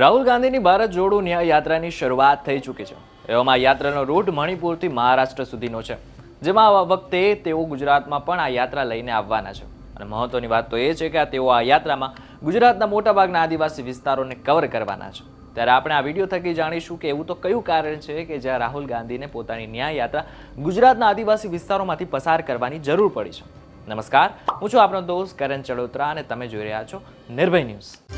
રાહુલ ગાંધીની ભારત જોડો ન્યાય યાત્રાની શરૂઆત થઈ ચૂકી છે. એવામાં યાત્રાનો રૂટ મણિપુરથી મહારાષ્ટ્ર સુધીનો છે. જેમાં આ વખતે તેઓ ગુજરાતમાં પણ આ યાત્રા લઈને આવવાના છે. અને મહત્વની વાત તો એ છે કે તેઓ આ યાત્રામાં ગુજરાતના મોટાભાગના આદિવાસી વિસ્તારોને કવર કરવાના છે. ત્યારે આપણે આ વીડિયો થકી જાણીશું કે એવું તો કયું કારણ છે કે જ્યાં રાહુલ ગાંધીને પોતાની ન્યાય યાત્રા ગુજરાતના આદિવાસી વિસ્તારોમાંથી પસાર કરવાની જરૂર પડી છે. નમસ્કાર, હું છું આપણો દોસ્ત કરણ ચડોત્રા અને તમે જોઈ રહ્યા છો નિર્ભય ન્યૂઝ.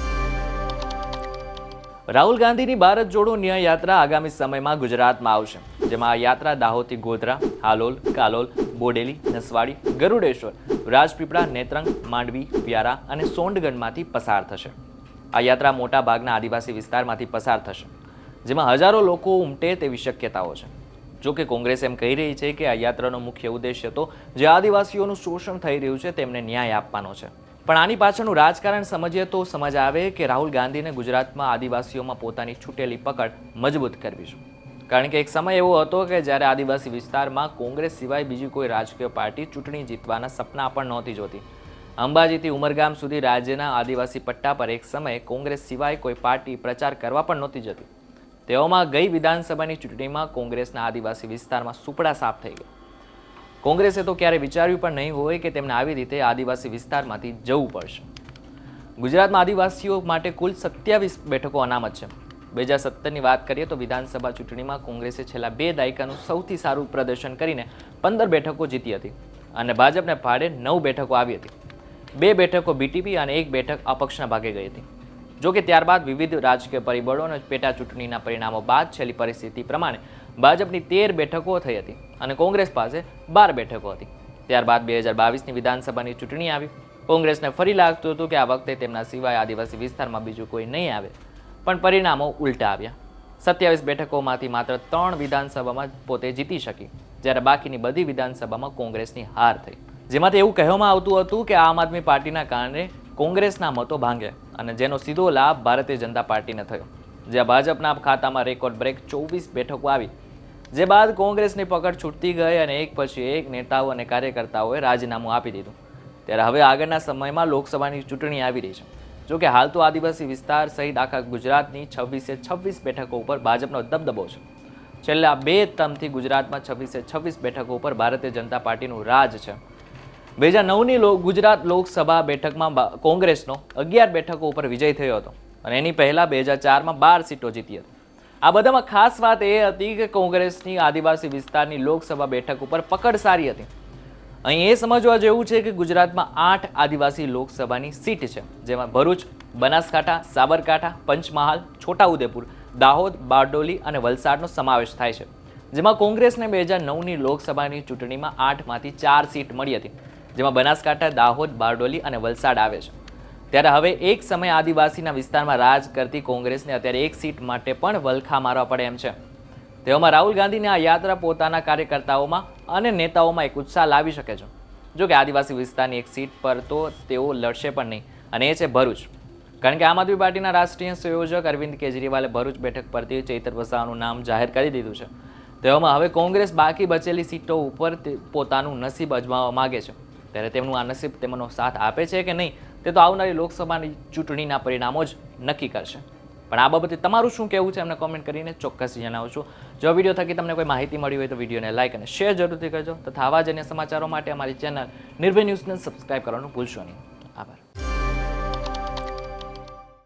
રાહુલ ગાંધીની ભારત જોડો ન્યાય યાત્રા આગામી સમયમાં ગુજરાતમાં આવશે, જેમાં આ યાત્રા દાહોદથી ગોધરા, હાલોલ, કાલોલ, બોડેલી, નસવાડી, ગરુડેશ્વર, રાજપીપળા, નેત્રંગ, માંડવી, વ્યારા અને સોંડગઢમાંથી પસાર થશે. આ યાત્રા મોટા ભાગના આદિવાસી વિસ્તારમાંથી પસાર થશે, જેમાં હજારો લોકો ઉમટે તેવી શક્યતાઓ છે. જો કે કોંગ્રેસ એમ કહી રહી છે કે આ યાત્રાનો મુખ્ય ઉદ્દેશ્ય તો જે આદિવાસીઓનું શોષણ થઈ રહ્યું છે તેમને ન્યાય આપવાનો છે. પણ આની પાછળનું રાજકારણ સમજીએ તો સમજ આવે કે રાહુલ ગાંધીને ગુજરાતમાં આદિવાસીઓમાં પોતાની છૂટેલી પકડ મજબૂત કરવી છે. કારણ કે એક સમય એવો હતો કે જ્યારે આદિવાસી વિસ્તારમાં કોંગ્રેસ સિવાય બીજી કોઈ રાજકીય પાર્ટી ચૂંટણી જીતવાના સપના પણ નહોતી જોતી. અંબાજીથી ઉમરગામ સુધી રાજ્યના આદિવાસી પટ્ટા પર એક સમયે કોંગ્રેસ સિવાય કોઈ પાર્ટી પ્રચાર કરવા પણ નહોતી જતી. તેઓમાં ગઈ વિધાનસભાની ચૂંટણીમાં કોંગ્રેસના આદિવાસી વિસ્તારમાં સુપડા સાફ થઈ ગયા કોંગ્રેસે તો ક્યારે વિચાર્યું પણ નહીં હોય કે તેમને આવી રીતે આદિવાસી વિસ્તારમાંથી જવું પડશે. ગુજરાતમાં આદિવાસીઓ માટે કુલ સત્યાવીસ બેઠકો અનામત છે. બે હજાર સત્તરની વાત કરીએ તો વિધાનસભા ચૂંટણીમાં કોંગ્રેસે છેલ્લા બે દાયકાનું સૌથી સારું પ્રદર્શન કરીને પંદર બેઠકો જીતી હતી અને ભાજપને ભાડે નવ બેઠકો આવી હતી. બે બેઠકો બીટીપી અને એક બેઠક અપક્ષના ભાગે ગઈ હતી. જો કે ત્યારબાદ વિવિધ રાજકીય પરિબળો અને પેટા ચૂંટણીના પરિણામો બાદ છેલ્લી પરિસ્થિતિ પ્રમાણે ભાજપની તેર બેઠકો થઈ હતી. અને કોંગ્રેસ પાસે બાર બેઠકો હતી. ત્યારબાદ બે હજાર બાવીસની વિધાનસભાની ચૂંટણી આવી. કોંગ્રેસને ફરી લાગતું હતું કે આ વખતે તેમના સિવાય આદિવાસી વિસ્તારમાં બીજું કોઈ નહીં આવે. પણ પરિણામો ઉલટા આવ્યા. સત્યાવીસ બેઠકોમાંથી માત્ર ત્રણ વિધાનસભામાં પોતે જીતી શકી. જ્યારે બાકીની બધી વિધાનસભામાં કોંગ્રેસની હાર થઈ. જેમાંથી એવું કહેવામાં આવતું હતું કે આમ આદમી પાર્ટીના કારણે કોંગ્રેસના મતો ભાંગ્યા અને જેનો સીધો લાભ ભારતીય જનતા પાર્ટીને થયો. જ્યાં ભાજપના ખાતામાં રેકોર્ડ બ્રેક ચોવીસ બેઠકો આવી. જે બાદ કોંગ્રેસની પકડ છૂટતી ગઈ અને એક પછી એક નેતાઓ અને કાર્યકર્તાઓએ રાજીનામું આપી દીધું. ત્યારે હવે આગળના સમયમાં લોકસભાની ચૂંટણી આવી રહી છે. જોકે હાલ તો આદિવાસી વિસ્તાર સહિત આખા ગુજરાતની છવ્વીસે છવ્વીસ બેઠકો ઉપર ભાજપનો દબદબો છે. છેલ્લા બે તમથી ગુજરાતમાં છવ્વીસે છવ્વીસ બેઠકો ઉપર ભારતીય જનતા પાર્ટીનું રાજ છે. બે હજાર નવની ગુજરાત લોકસભા બેઠકમાં કોંગ્રેસનો અગિયાર બેઠકો ઉપર વિજય થયો હતો અને એની પહેલા બે હજાર ચારમાં બાર સીટો જીતી હતી. આ બધામાં ખાસ વાત એ હતી કે કોંગ્રેસની આદિવાસી વિસ્તારની લોકસભા બેઠક ઉપર પકડ સારી હતી. અહીં એ સમજવા જેવું છે કે ગુજરાતમાં આઠ આદિવાસી લોકસભાની સીટ છે, જેમાં ભરૂચ, બનાસકાંઠા, સાબરકાંઠા, પંચમહાલ, છોટાઉદેપુર, દાહોદ, બારડોલી અને વલસાડનો સમાવેશ થાય છે. જેમાં કોંગ્રેસને બે હજાર નવની લોકસભાની ચૂંટણીમાં આઠમાંથી ચાર સીટ મળી હતી, જેમાં બનાસકાંઠા, દાહોદ, બારડોલી અને વલસાડ આવે છે. ત્યારે હવે એક સમય આદિવાસીના વિસ્તારમાં રાજ કરતી કોંગ્રેસને અત્યારે એક સીટ માટે પણ વલખા મારવા પડે એમ છે. તેઓમાં રાહુલ ગાંધીની આ યાત્રા પોતાના કાર્યકર્તાઓમાં અને નેતાઓમાં એક ઉત્સાહ લાવી શકે છે. જો કે આદિવાસી વિસ્તારની એક સીટ પર તો તેઓ લડશે પણ નહીં અને એ છે ભરૂચ. કારણ કે આમ આદમી પાર્ટીના રાષ્ટ્રીય સંયોજક અરવિંદ કેજરીવાલે ભરૂચ બેઠક પરથી ચૈતર વસાવાનું નામ જાહેર કરી દીધું છે. તેવામાં હવે કોંગ્રેસ બાકી બચેલી સીટો ઉપર પોતાનું નસીબ અજમાવવા માગે છે. ત્યારે તેમનું આ નસીબ તેમનો સાથ આપે છે કે નહીં તે તો આવનારી લોકસભાની ચૂંટણીના પરિણામો જ નક્કી કરશે. પણ આ બાબતે તમારું શું કહેવું છે એમને કોમેન્ટ કરીને ચોક્કસ જણાવજો. જો વીડિયો થકી તમને કોઈ માહિતી મળી હોય તો વિડીયોને લાઇક અને શેર જરૂરથી કરજો. તથા આવા જ અન્ય સમાચારો માટે અમારી ચેનલ નિર્ભય ન્યૂઝને સબસ્ક્રાઇબ કરવાનું ભૂલશો નહીં.